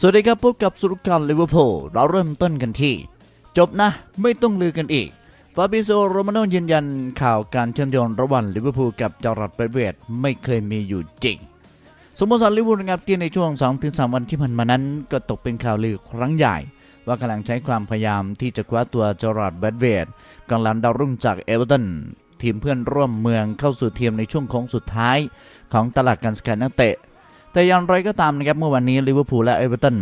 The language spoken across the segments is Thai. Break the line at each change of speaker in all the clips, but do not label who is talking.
สวัสดีครับพบกับสุรการลิเวอร์พูลเราเริ่มต้นกันที่ จบนะ ไม่ต้องลือกันอีกฟาบิโซโรมาโนยืนยันข่าวการเชื่อมโยงระหว่างลิเวอร์พูลกับจอร์ดเบเวตไม่เคยมีอยู่จริงสโมสรลิเวอร์พูลงับที่ในช่วง 2-3 วันที่ผ่านมานั้น ก็ตกเป็นข่าวลือครั้งใหญ่ ว่ากำลังใช้ความพยายามที่จะคว้าตัวจอร์ดเบเวตกองหลังดาวรุ่งจากเอเวอร์ตันทีมเพื่อนร่วมเมืองเข้าสู่ทีมในช่วงโค้งสุดท้าย ของตลาดการสกัดนักเตะ แต่อย่างไรก็ตามนะครับเมื่อวันนี้ลิเวอร์พูลและเอเวอร์ตัน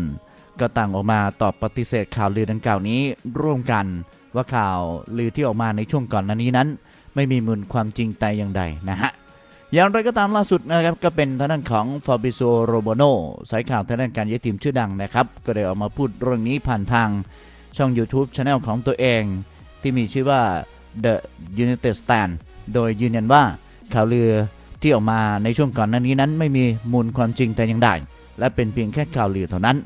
ก็ต่างออกมาตอบปฏิเสธข่าวลือดังกล่าวนี้ร่วมกันว่าข่าวลือที่ออกมาในช่วงก่อนหน้านี้นั้น ไม่มีมูลความจริงแต่อย่างใดนะฮะอย่างไรก็ตามล่าสุดนะครับก็เป็นทางด้านของฟาบิโซโรโบโนสายข่าวทางด้านการย้ายทีมชื่อดังนะครับ ก็ได้ออกมาพูดเรื่องนี้ผ่านทางช่อง YouTube c h anel ของตัวเอง ที่มีชื่อว่า The United Stand โดยยืนยันว่าข่าวลือ ที่ออกมาในช่วงก่อนหน้านี้นั้นไม่มีมูลความจริงแต่อย่างใดและเป็นเพียงแค่ข่าวลือเท่านั้น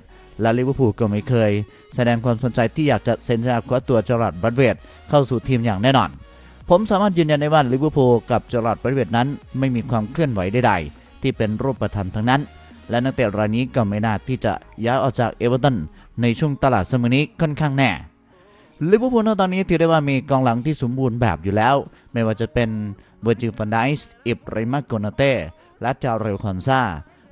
และลิเวอร์พูลก็ไม่เคย แสดงความสนใจที่อยากจะเซ็นสัญญาคว้าตัวจอร์ดบัตเวตเข้าสู่ทีมอย่างแน่นอน ผมสามารถยืนยันได้ว่าลิเวอร์พูลกับจอร์ดบัตเวตนั้นไม่มีความเคลื่อนไหวใดๆ ที่เป็นรูปธรรมทั้งนั้น และนักเตะรายนี้ก็ไม่น่าที่จะย้ายออกจากเอเวอร์ตันในช่วงตลาดสมัยนี้ค่อนข้างแน่ ลิเวอร์พูลตอนนี้ถือได้ว่ามีกองหลังที่สมบูรณ์แบบอยู่แล้ว ไม่ว่าจะเป็นเวอร์จิลฟันไดส์อิบริมาโกนาเต้และจาเรลคอนซา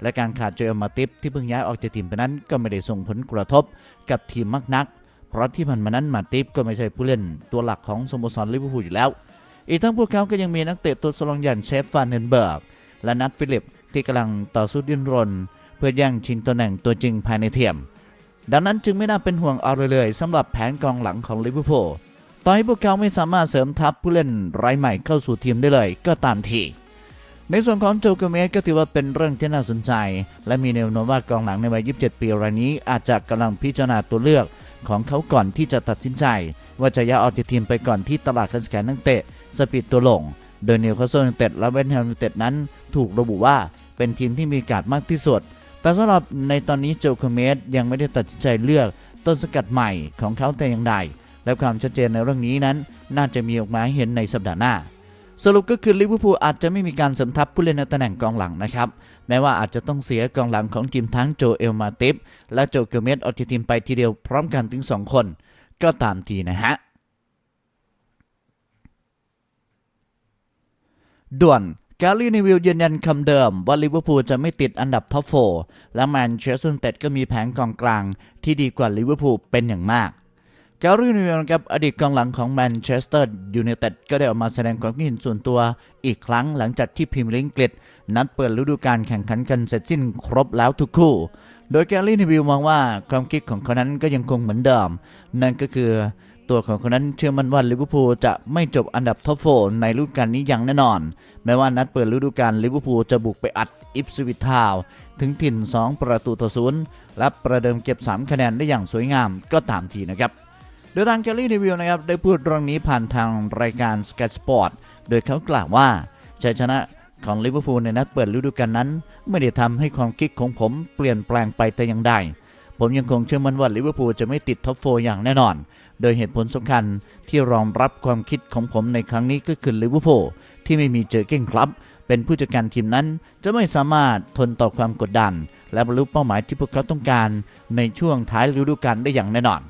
และการขาดโจเอลมาติฟที่เพิ่งย้ายออกจากทีมไปนั้นก็ไม่ได้ส่งผลกระทบกับทีมมากนัก เพราะที่ผ่านมานั้นมาติฟก็ไม่ใช่ผู้เล่นตัวหลักของสโมสรลิเวอร์พูลอยู่แล้ว อีกทั้งพวกเขาก็ยังมีนักเตะตัวสลองอย่างเชฟฟานเนนเบิร์กและนัทฟิลิปที่กำลังต่อสู้ดิ้นรน เพื่อแย่งชิงตำแหน่งตัวจริงภายในทีม ดังนั้นจึงไม่น่าเป็นห่วงอะไรเลยสำหรับแผนกองหลังของลิเวอร์พูลต่อให้พวกเขาไม่สามารถเสริมทัพผู้เล่นรายใหม่เข้าสู่ทีมได้เลยก็ตามทีในส่วนของโจเกเมสก็ถือว่าเป็นเรื่องที่น่าสนใจ และมีแนวโน้มว่ากองหลังในวัย 27 ปีรายนี้ อาจจะกำลังพิจารณาตัวเลือกของเขาก่อนที่จะตัดสินใจ ว่าจะย้ายออกจากทีมไปก่อนที่ตลาดการซื้อขายนักเตะจะปิดตัวลง โดยนิวคาสเซิลยูไนเต็ดและเวสต์แฮมยูไนเต็ดนั้น ถูกระบุว่าเป็นทีมที่มีการดมากที่สุด แต่สำหรับในตอนนี้โจเกเมสยังไม่ได้ตัดสินใจเลือกต้นสกัดใหม่ของเขาแต่อย่างใด และความชัดเจนในเรื่องนี้นั้น น่าจะมีออกมาเห็นในสัปดาห์หน้า สรุปก็คือลิเวอร์พูลอาจจะไม่มีการสริมทัพผู้เล่นในตำแหน่งกองหลังนะครับ แม้ว่าอาจจะต้องเสียกองหลังของทีมทั้งโจเอลมาติฟและโจเกเมสออกจากทีมไปทีเดียวพร้อมกันถึง 2 คน ก็ตามทีนะฮะด่วน แกลลี่นิวิลยืนยันคำเดิมว่าลิเวอร์พูลจะไม่ติดอันดับท็อปโฟและแมนเชสเตอร์ยูไนเต็ดก็มีแผนกองกลางที่ดีกว่าลิเวอร์พูลเป็นอย่างมากแกลลี่นิวิลนะครับอดีตกองหลังของแมนเชสเตอร์ยูไนเต็ดก็ได้ออกมาแสดงความคิดเห็นส่วนตัวอีกครั้งหลังจากที่พรีเมียร์ลีกอังกฤษนัดเปิดฤดูกาลแข่งขันกันเสร็จสิ้นครบแล้วทุกคู่ โดยแกลลี่นิวิลมองว่าความคิดของเขานั้นก็ยังคงเหมือนเดิม นั่นก็คือ ตัวของคนนั้นเชื่อมั่นว่าลิเวอร์พูลจะไม่จบอันดับท็อปโฟในฤดูกาลนี้อย่างแน่นอน แม้ว่านัดเปิดฤดูกาลลิเวอร์พูลจะบุกไปอัดอิฟสวิททาวถึงถิ่น 2 ประตูต่อศูนย์และประเดิมเก็บ 3 คะแนนได้อย่างสวยงามก็ตามทีนะครับโดยทางแกลลี่รีวิวนะครับได้พูดเรื่องนี้ผ่านทางรายการ Sky Sport โดยเขากล่าวว่าชัยชนะของลิเวอร์พูลในนัดเปิดฤดูกาลนั้น ไม่ได้ทำให้ความคิดของผมเปลี่ยนแปลงไปแต่อย่างใด ผมยังคงเชื่อมั่นว่าลิเวอร์พูลจะไม่ติดท็อปโฟอย่างแน่นอน โดยเหตุผลสำคัญที่รองรับความคิดของผมในครั้งนี้ก็คือลิเวอร์พูลที่ไม่มีเจอเก้งครับเป็นผู้จัดการทีมนั้นจะไม่สามารถทนต่อความกดดัน และบรรลุเป้าหมายที่พวกเขาต้องการในช่วงท้ายฤดูกาลได้อย่างแน่นอน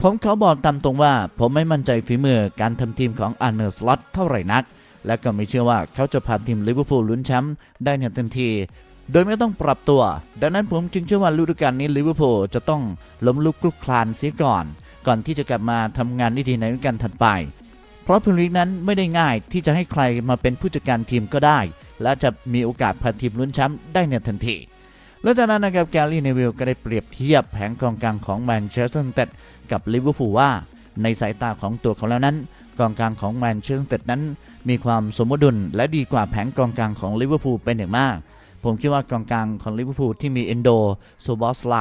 ผมเขาบอกตามตรงว่า ผมไม่มั่นใจฝีมือการทำทีมของอาร์เนอร์สล็อตเท่าไหร่นัก และก็ไม่เชื่อว่าเขาจะพาทีมลิเวอร์พูลลุ้นแชมป์ได้ในทันที โดยไม่ต้องปรับตัว ดังนั้นผมจึงเชื่อว่าฤดูกาลนี้ลิเวอร์พูลจะต้องล้มลุกคลุกคลานเสียก่อน ก่อนที่จะกลับมาทำงานได้ดีในฤดูกาลถัดไป เพราะพรีเมียร์ลีกนั้นไม่ได้ง่ายที่จะให้ใครมาเป็นผู้จัดการทีมก็ได้ และจะมีโอกาสพาทีมลุ้นแชมป์ได้ในทันทีและจากนั้นนะครับแกลลี่เนวิลก็ได้เปรียบเทียบแผงกองกลางของแมนเชสเตอร์ยูไนเต็ดกับลิเวอร์พูลว่า ในสายตาของตัวเขาแล้วนั้น กองกลางของแมนเชสเตอร์ยูไนเต็ดนั้น มีความสมดุลและดีกว่าแผงกองกลางของลิเวอร์พูลเป็นอย่างมาก ผมคิดว่ากองกลางของลิเวอร์พูลที่มีเอนโดโซบอสไล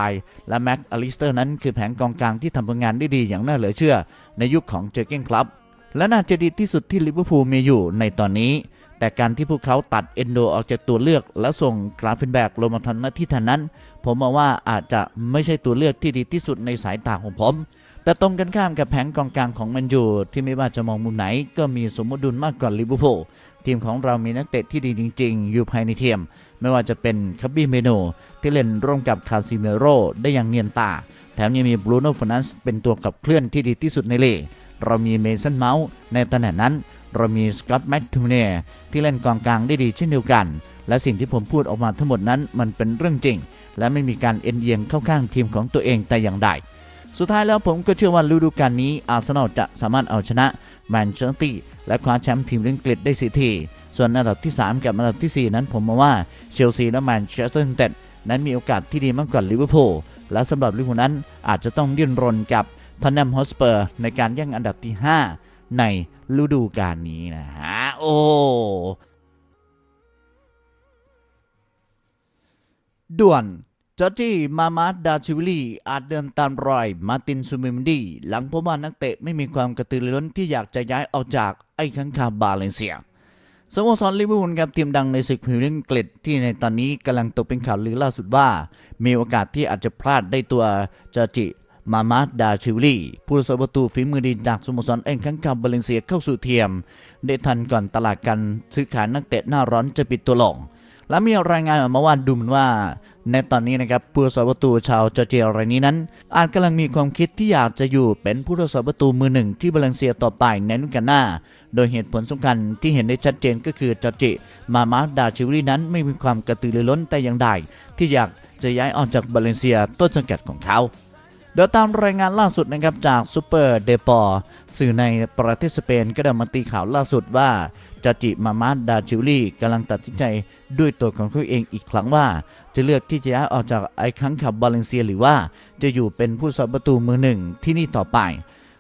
และแม็กอลิสเตอร์นั้นคือแผงกองกลางที่ทำผลงานได้ดีอย่างน่าเหลือเชื่อ ในยุคของเจอร์เก้นครับและน่าจะดีที่สุดที่ลิเวอร์พูลมีอยู่ในตอนนี้ แต่การที่พวกเขาตัดเอนโดออกจากตัวเลือก และส่งกราฟินแบกลงมาทำหน้าที่แทนนั้น ผมมองว่าอาจจะไม่ใช่ตัวเลือกที่ดีที่สุดในสายตาของผมแต่ตรงกันข้ามกับแผงกองกลางของแมนยูที่ไม่ว่าจะมองมุมไหน ก็มีสมดุลมากกว่าลิเวอร์พูลทีมของเรามีนักเตะที่ดีจริง ๆ อยู่ภายในทีม ไม่ว่าจะเป็นคับบี้เมโนที่เล่นร่วมกับคาซิเมโรได้อย่างเนียนตา แถมยังมีบรูโน่ฟนัสเป็นตัวขับเคลื่อนที่ดีที่สุดในลีกเรามีเมสันเมาส์ในตำแหน่งนั้น เรามีสกอตแมคทูเน่ที่เล่นกองกลางได้ดีเช่นเดียวกัน และสิ่งที่ผมพูดออกมาทั้งหมดนั้นมันเป็นเรื่องจริง และไม่มีการเอ็นเอียงเข้าข้างทีมของตัวเองแต่อย่างใด สุดท้ายแล้วผมก็เชื่อว่าฤดูกาลนี้อาร์เซนอลจะสามารถเอาชนะ แมนเชสเตอร์ตีและคว้าแชมป์พรีเมียร์ลีกอังกฤษได้สิที ส่วนอันดับที่ 3 กับอันดับทีสี่ 4 นั้นผมมองว่าเชลซีและแมนเชสเตอร์ยูไนเต็ดนั้นมีโอกาสที่ดีมากกว่าลิเวอร์พูลและสำหรับลิเวอร์พูลนั้นอาจจะต้องดิ้นรนกับทอนแนมฮอสเปอร์ในการแย่งอันดับที่ 5 ในฤดูกาลนี้นะฮะโอ้ด่วน จอร์จีมามาดาชิวิลีอาจเดินตามรอยมาตินซูเมมดี หลังพบว่านักเตะไม่มีความกระตือรือร้นที่อยากจะย้ายออกจากไอ้ข้างคาบาเลนเซียสโมสรลิเวอร์พูลกับทีมดังในศึกพรีเมียร์ลีกอังกฤษที่ในตอนนี้กำลังตกเป็นข่าวลือล่าสุดว่า มีโอกาสที่อาจจะพลาดได้ตัวจอร์จิมามาดาชิวิลีผู้รักษาประตูฝีมือดีจากสโมสรเอ็นข้างคาบาเลนเซียเข้าสู่เทียม ได้ทันก่อนตลาดการซื้อขายนักเตะหน้าร้อนจะปิดตัวลง และมีรายงานออกมาว่าดูเหมือนว่า ในตอนนี้นะครับผู้รักษาประตูชาวจอร์เจียรายนี้นั้น อาจกำลังมีความคิดที่อยากจะอยู่เป็นผู้รักษาประตูมือหนึ่งที่บาเลนเซียต่อไปในฤดูกาลหน้า โดยเหตุผลสำคัญที่เห็นได้ชัดเจนก็คือจอร์จิ มามาดาชิวรีนั้นไม่มีความกระตือรือร้นแต่อย่างใดที่อยากจะย้ายออกจากบาเลนเซียต้นสังกัดของเขา เดี๋ยตามรายงานล่าสุดนะครับจากซูเปอร์เดปอร์สื่อในประเทศสเปนก็ได้มาตีข่าวล่าสุดว่าจาจิมามาดาชิวลี่กำลังตัดสินใจด้วยตัวของเขาเองอีกครั้งว่า จะเลือกที่จะย้ายออกจากไอ้คังขับบาเลนเซียหรือว่าจะอยู่เป็นผู้สาประตูมือหนึ่งที่นี่ต่อไป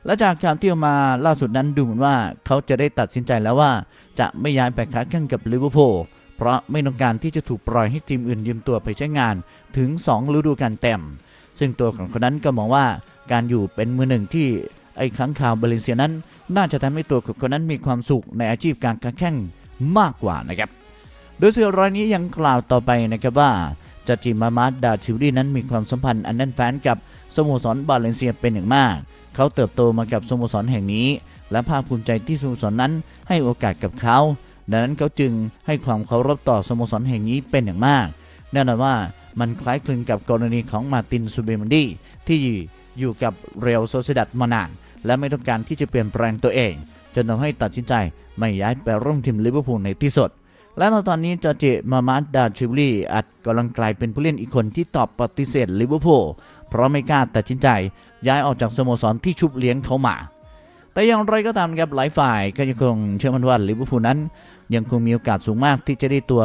และจากข่าวที่ออกมาล่าสุดนั้นดูเหมือนว่าเขาจะได้ตัดสินใจแล้วว่า จะไม่ย้ายไปค้าแข่งกับลิเวอร์พูลเพราะไม่ต้องการที่จะถูกปล่อยให้ทีมอื่นยืมตัวไปใช้งานถึง 2 ฤดูกาลเต็ม ซึ่งตัวของคนนั้นก็มองว่าการอยู่เป็นมือหนึ่งที่ไอ้ค้างคาวบาเลนเซียนั้น น่าจะทำให้ตัวของคนนั้นมีความสุขในอาชีพการค้าแข่งมากกว่านะครับ โดยสื่อรายนี้ยังกล่าวต่อไปนะครับว่าจาจิมามาดดาชิวดีนั้นมีความสัมพันธ์อันแน่นแฟ้นกับสโมสรบาเลนเซียเป็นอย่างมาก เขาเติบโตมากับสโมสรแห่งนี้ และภาคภูมิใจที่สโมสรนั้นให้โอกาสกับเขา ดังนั้นเขาจึงให้ความเคารพต่อสโมสรแห่งนี้เป็นอย่างมาก แน่นอนว่า มันคล้ายคลึงกับกรณีของมาตินซูเบมันดีที่อยู่กับเรอัลโซเซดัดมานาน และไม่ต้องการที่จะเปลี่ยนแปลงตัวเอง จนทำให้ตัดสินใจไม่ย้ายไปร่วมทีมลิเวอร์พูลในที่สุด และในตอนนี้จอเจมามาดดาชิวลีอาจกำลังกลายเป็นผู้เล่นอีกคนที่ตอบปฏิเสธลิเวอร์พูลเพราะไม่กล้าตัดสินใจ ย้ายออกจากสโมสรที่ชุบเลี้ยงเขามา แต่อย่างไรก็ตามครับหลายฝ่ายก็ยังคงเชื่อมั่นว่าลิเวอร์พูลนั้น ยังคงมีโอกาสสูงมากที่จะได้ตัว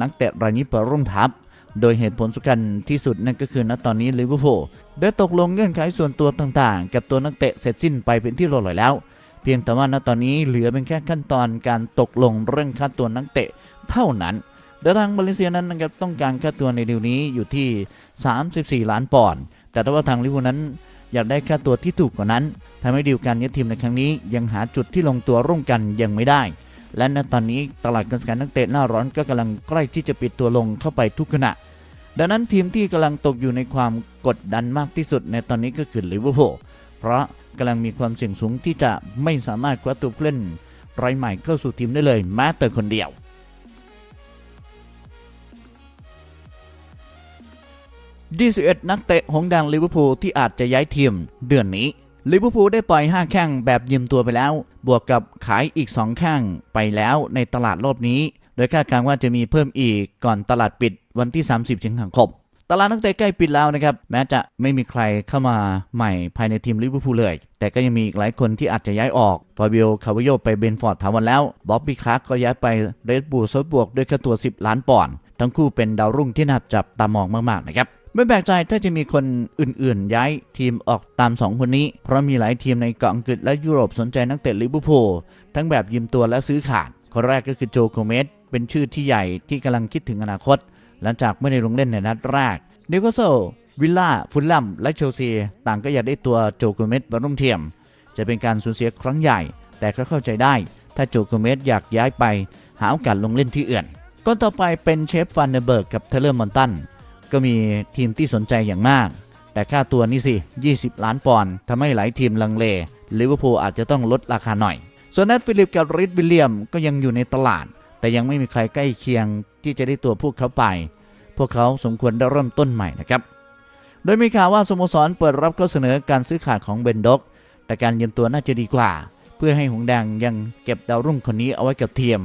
นักเตะรายนี้ไปร่วมทัพ โดยเหตุผลสำคัญที่สุดนั่นก็คือณตอนนี้ลิเวอร์พูลได้ตกลงเงื่อนไขส่วนตัวต่างๆ กับตัวนักเตะเสร็จสิ้นไปเป็นที่เรียบร้อยแล้ว เพียงแต่ว่าณตอนนี้เหลือเป็นแค่ขั้นตอนการตกลงเรื่องค่าตัวนักเตะเท่านั้นโดยทางมาเลเซียนั้นนะครับต้องการค่าตัวในดีลนี้อยู่ที่ 34 ล้านปอนด์แต่ถ้าว่าทางลิเวอร์พูลนั้นอยากได้ค่าตัวที่ถูกกว่านั้นทำให้ดีลการยึดทีมในครั้งนี้ยังหาจุดที่ลงตัวร่วมกันยังไม่ได้ และณตอนนี้ตลาดการซื้อขายนักเตะหน้าร้อนก็กำลังใกล้ที่จะปิดตัวลงเข้าไปทุกขณะ ดังนั้นทีมที่กำลังตกอยู่ในความกดดันมากที่สุดในตอนนี้ก็คือลิเวอร์พูลเพราะกำลังมีความเสี่ยงสูงที่จะไม่สามารถคว้าตัวผู้เล่นรายใหม่เข้าสู่ทีมได้เลยแม้แต่คนเดียว21นักเตะหงส์แดงลิเวอร์พูลที่อาจจะย้ายทีมเดือนนี้ ลิเวอร์พูลได้ปล่อย 5 แข้งแบบยืมตัวไปแล้ว บวกกับขายอีก 2 แข้งไปแล้วในตลาดรอบนี้ โดยคาดการณ์ว่าจะมีเพิ่มอีกก่อนตลาดปิดวันที่ 30สิงหาคมตลาดนักเตะใกล้ปิดแล้วนะครับ แม้จะไม่มีใครเข้ามาใหม่ภายในทีมลิเวอร์พูลเลย แต่ก็ยังมีอีกหลายคนที่อาจจะย้ายออกฟาบิโอคาวิโยไปเบนฟอร์ดถาวรแล้วบ๊อบบี้คาร์กก็ย้ายไปเรดบูลซบวกด้วยค่าตัว 10 ล้านปอนด์ทั้งคู่เป็นดาวรุ่งที่น่าจับตามองมากๆนะครับ ไม่แปลกใจถ้าจะมีคนอื่นๆ ย้ายทีมออกตาม 2 คนนี้ เพราะมีหลายทีมในเกาะอังกฤษและยุโรปสนใจนักเตะลิเวอร์พูลทั้งแบบยืมตัวและซื้อขาด คนแรกก็คือโจโกเมสเป็นชื่อที่ใหญ่ที่กำลังคิดถึงอนาคต หลังจากไม่ได้ลงเล่นในนัดแรกนิวคาสเซิลวิลล่าฟุลลัมและเชลซีต่างก็อยากได้ตัวโจโกเมสมาร่วมทีมจะเป็นการสูญเสียครั้งใหญ่ แต่ก็เข้าใจได้ ถ้าโจโกเมสอยากย้ายไป หาโอกาสลงเล่นที่อื่นคนต่อไปเป็นเชฟฟันเดอร์เบิร์กกับเทเลอร์มอนตัน ก็มีทีมที่สนใจอย่างมาก แต่ค่าตัวนี่สิ 20 ล้านปอนด์ทำให้หลายทีมลังเลลิเวอร์พูลอาจจะต้องลดราคาหน่อย ส่วนนัทฟิลิปกับริดวิลเลียมก็ยังอยู่ในตลาด แต่ยังไม่มีใครใกล้เคียงที่จะได้ตัวพวกเขาไป พวกเขาสมควรได้เริ่มต้นใหม่นะครับ โดยมีข่าวว่าสโมสรเปิดรับข้อเสนอการซื้อขาดของเบนด็อก แต่การยืมตัวน่าจะดีกว่า เพื่อให้หงแดงยังเก็บดาวรุ่งคนนี้เอาไว้กับทีม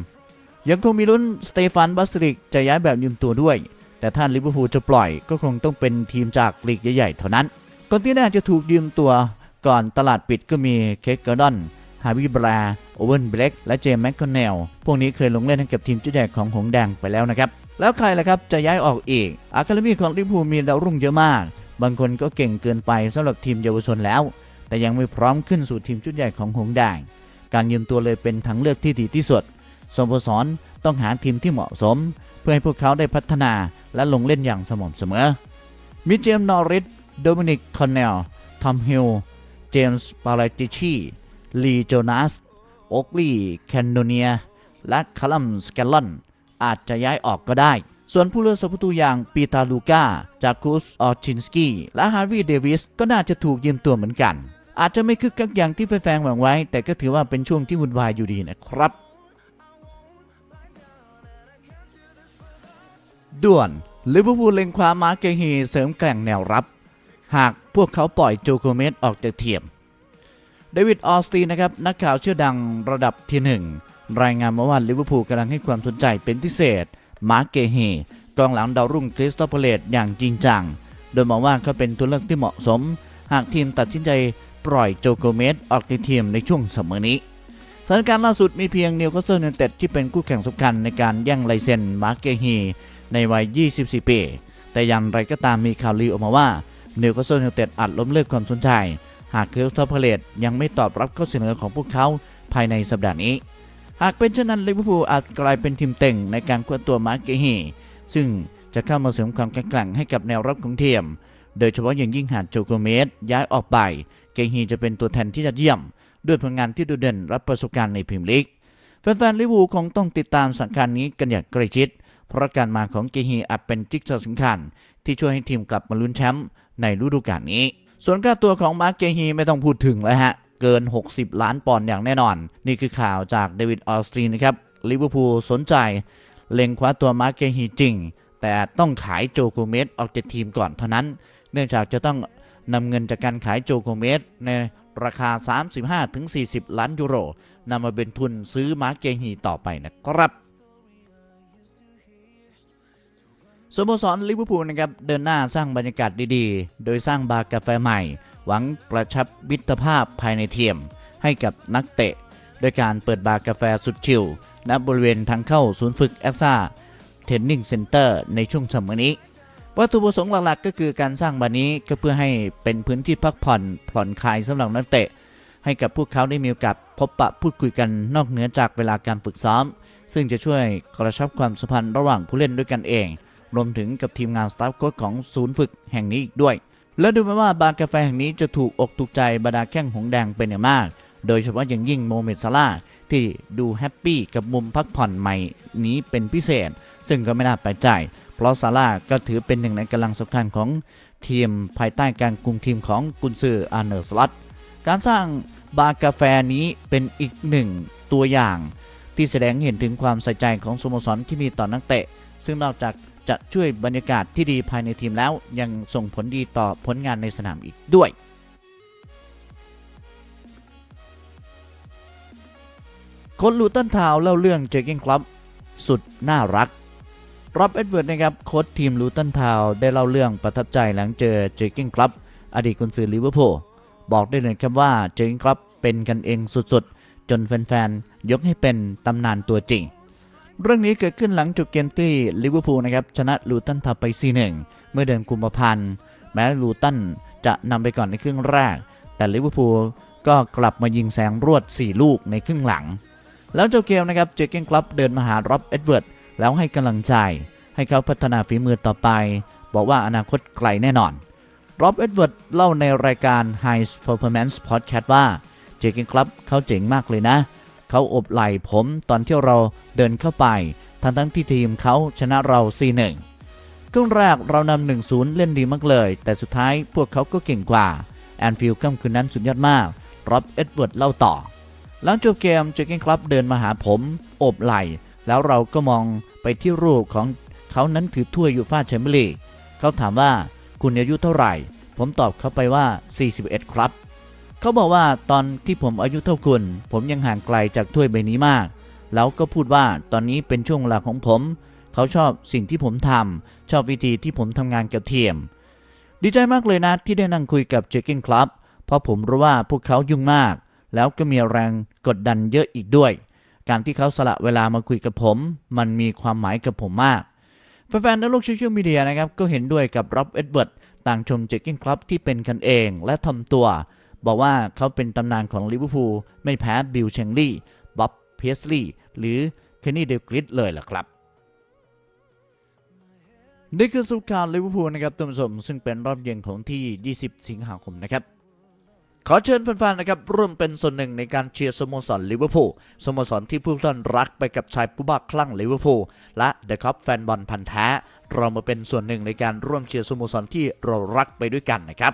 ยังคงมีลุ้นสเตฟานบัสริกจะย้ายแบบยืมตัวด้วย แต่ถ้าลิเวอร์พูลจะปล่อยก็คงต้องเป็นทีมจากลีกใหญ่ๆเท่านั้นคนที่น่าจะถูกยืมตัวก่อนตลาดปิดก็มีเคกเกอร์ดอนฮาวิบราโอเวนเบล็กและเจมส์แมคคอนเนลพวกนี้เคยลงเล่นให้กับทีมชุดใหญ่ของหงส์แดงไปแล้วนะครับ แล้วใครล่ะครับจะย้ายออกอีกอะคาเดมี่ของลิเวอร์พูลมีดาวรุ่งเยอะมาก บางคนก็เก่งเกินไปสำหรับทีมเยาวชนแล้ว แต่ยังไม่พร้อมขึ้นสู่ทีมชุดใหญ่ของหงส์แดง การยืมตัวเลยเป็นทางเลือกที่ดีที่สุดสโมสรต้องหาทีมที่เหมาะสม เพื่อให้พวกเขาได้พัฒนา และลงเล่นอย่างสม่ำเสมอมิเจมส์นอริส โดมินิก คอนเนล ทอมฮิล เจมส์ปาเลติชี ลีโจนาส โอกลีแคนโดเนีย และคาลัมสแกลลอน อาจจะย้ายออกก็ได้ ส่วนผู้เลือกสัประตูอย่างปีตาลูกาจากคุสออชินสกี้ และฮาร์วีย์เดวิส ก็น่าจะถูกยืมตัวเหมือนกัน อาจจะไม่คึกคักอย่างที่แฟนๆหวังไว้ แต่ก็ถือว่าเป็นช่วงที่วุ่นวายอยู่ดีนะครับ ด่วนลิเวอร์พูลเล็งคว้ามาร์เกฮีเสริมแก่งแนวรับ หากพวกเขาปล่อยโจโกเมสออกจากทีมเดวิดออสตีนะครับนักข่าวชื่อดังระดับที่หนึ่งรายงานมาว่าลิเวอร์พูลกำลังให้ความสนใจเป็นพิเศษ มาร์เกฮีกองหลังดาวรุ่งคริสตเฟเลตอย่างจริงจัง โดยมองว่าเขาเป็นตัวเลือกที่เหมาะสม หากทีมตัดสินใจปล่อยโจโกเมสออกจากทีมในช่วงเสมอนี้สถานการณ์ล่าสุดมีเพียงนิวคาสเซิลยูไนเต็ดที่เป็นคู่แข่งสำคัญในการแย่งไลเซนมาร์เกฮี ในวัย 24 ปี แต่อย่างไรก็ตามมีข่าวลือออกมาว่านิวคาสเซิลยูไนเต็ดอาจล้มเลิกความสนใจ หากเคลสตอพเลตยังไม่ตอบรับข้อเสนอของพวกเขาภายในสัปดาห์นี้ หากเป็นเช่นนั้นลิเวอร์พูลอาจกลายเป็นทีมเต็งในการคว้าตัวมาร์เกฮีซึ่งจะเข้ามาเสริมความแข็งแกร่งให้กับแนวรับของทีมโดยเฉพาะอย่างยิ่งหากโจโกเมสย้ายออกไป เกฮีจะเป็นตัวแทนที่ยอดเยี่ยม ด้วยผลงานที่โดดเด่นรับประสบการณ์ในพรีเมียร์ลีกแฟนๆลิเวอร์พูลคงต้องติดตามสถานการณ์นี้กันอย่างใกล้ชิด เพราะการมาของเกฮีอาจเป็นจิ๊กซอว์สำคัญ ที่ช่วยให้ทีมกลับมาลุ้นแชมป์ในฤดูกาลนี้ ส่วนค่าตัวของมาร์กเกฮีไม่ต้องพูดถึงแล้วฮะ เกิน 60 ล้านปอนด์อย่างแน่นอน นี่คือข่าวจากเดวิดออสตรีนนะครับลิเวอร์พูลสนใจ เล็งคว้าตัวมาร์กเกฮีจริง แต่ต้องขายโจโกเมสออกจากทีมก่อนเท่านั้น เนื่องจากจะต้องนำเงินจากการขายโจโกเมสในราคา 35-40 ล้านยูโรนำมาเป็นทุนซื้อมาร์กเกฮีต่อไปนะครับ สโมสรลิเวอร์พูลนะครับเดินหน้าสร้างบรรยากาศดีๆ โดยสร้างบาร์กาแฟใหม่ หวังกระชับมิตรภาพภายในเทียม ให้กับนักเตะ โดยการเปิดบาร์กาแฟสุดชิลณบริเวณทางเข้าศูนย์ฝึกแอสซาเทรนนิ่งเซ็นเตอร์ในช่วงสมัยนี้ วัตถุประสงค์หลักๆ ก็คือการสร้างบาร์นี้ก็เพื่อให้เป็นพื้นที่พักผ่อนผ่อนคลายสำหรับนักเตะ ให้กับพวกเขาได้มีโอกาสพบปะพูดคุยกันนอกเหนือจากเวลาการฝึกซ้อม ซึ่งจะช่วยกระชับความสัมพันธ์ระหว่างผู้เล่นด้วยกันเอง รวมถึงกับทีมงานสตาฟโค้ชของศูนย์ฝึกแห่งนี้อีกด้วย และดูเหมือนว่าบาร์กาแฟแห่งนี้จะถูกอกถูกใจบรรดาแข้งหงแดงเป็นอย่างมาก โดยเฉพาะอย่างยิ่งโมเมดซาลาที่ดูแฮปปี้กับมุมพักผ่อนใหม่นี้เป็นพิเศษ ซึ่งก็ไม่น่าแปลกใจ เพราะซาร่าก็ถือเป็นหนึ่งในกำลังสำคัญของทีมภายใต้การคุมทีมของกุนซืออาร์เนอร์สลัตการสร้างบาร์กาแฟนี้เป็นอีกหนึ่งตัวอย่าง ที่แสดงเห็นถึงความใส่ใจของสโมสรที่มีต่อนักเตะ ซึ่งนอกจาก จะช่วยบรรยากาศที่ดีภายในทีมแล้ว ยังส่งผลดีต่อผลงานในสนามอีกด้วย โคนลูตันทาว์เล่าเรื่องเจเก้งครับสุดน่ารักร็อบเอ็ดเวิร์ดนะครับโค้ชทีมลูตันทาว์ได้เล่าเรื่องประทับใจหลังเจอเจเก้งครับอดีตกุนซือลิเวอร์พูลบอกได้เลยครับว่าเจเก้งครับเป็นกันเองสุดๆ จนแฟนๆ ยกให้เป็นตำนานตัวจริง เรื่องนี้เกิดขึ้นหลังจบเกมที่ลิเวอร์พูลนะครับชนะลูตันทาวน์ไป 4-1 เมื่อเดือนกุมภาพันธ์ แม้ลูตันจะนำไปก่อนในครึ่งแรก แต่ลิเวอร์พูลก็กลับมายิงแซงรวด 4 ลูกในครึ่งหลัง แล้วเจ้าเกมนะครับเจเก้งครับเดินมาหาร็อบเอ็ดเวิร์ดแล้วให้กำลังใจ ให้เขาพัฒนาฝีมือต่อไป บอกว่าอนาคตไกลแน่นอนร็อบเอ็ดเวิร์ดเล่าในรายการ High Performance Podcast ว่าเจเกนครับเขาเจ๋งมากเลยนะเเขาอบไหล่ผมตอนที่เราเดินเข้าไปทั้งทั้งที่ทีมเขาชนะเรา 4-1 ครึ่งแรกเรานำหนึ่งศูนย์เล่นดีมากเลย แต่สุดท้ายพวกเขาก็เก่งกว่าแอนฟิลด์ค่ำคืนนั้นสุดยอดมากร็อบเอ็ดเวิร์ดเล่าต่อ หลังจบเกมเจเก้นครับเดินมาหาผมโอบไหล่ แล้วเราก็มองไปที่รูปของเขานั้นถือถ้วยยูฟ่าแชมเปี้ยนลีกเขาถามว่าคุณอายุเท่าไหร่ ผมตอบเขาไปว่า 41 ครับ เขาบอกว่าตอนที่ผมอายุเท่าคุณ ผมยังห่างไกลจากถ้วยใบนี้มาก แล้วก็พูดว่าตอนนี้เป็นช่วงเวลาของผม เขาชอบสิ่งที่ผมทำชอบวิธีที่ผมทำงานกับเทียม ดีใจมากเลยนะที่ได้นั่งคุยกับเจคเก้นครับเพราะผมรู้ว่าพวกเขายุ่งมาก แล้วก็มีแรงกดดันเยอะอีกด้วย การที่เขาสละเวลามาคุยกับผม มันมีความหมายกับผมมากแฟนๆในโลกโซเชียลมีเดียนะครับก็เห็นด้วยกับร็อบเอ็ดเวิร์ดต่างชมเจคเก้นครับที่เป็นกันเองและทำตัว บอกว่าเขาเป็นตำนานของลิเวอร์พูลไม่แพ้บิลเชงลีย์บ๊อบเพสลีย์หรือเคนนี่เดลกริดเลยล่ะครับนี่คือสุขการลิเวอร์พูลนะครับท่านผู้ชมซึ่งเป็นรอบเย็นของที่ 20 สิงหาคมนะครับขอเชิญแฟนๆนะครับร่วมเป็นส่วนหนึ่งในการเชียร์สโมสรลิเวอร์พูลสโมสรที่ผู้ท่านรักไปกับชายผู้บ้าคลั่งลิเวอร์พูลและเดอะคัพแฟนบอลพันธ์แท้ เรามาเป็นส่วนหนึ่งในการร่วมเชียร์สโมสรที่เรารักไปด้วยกันนะครับ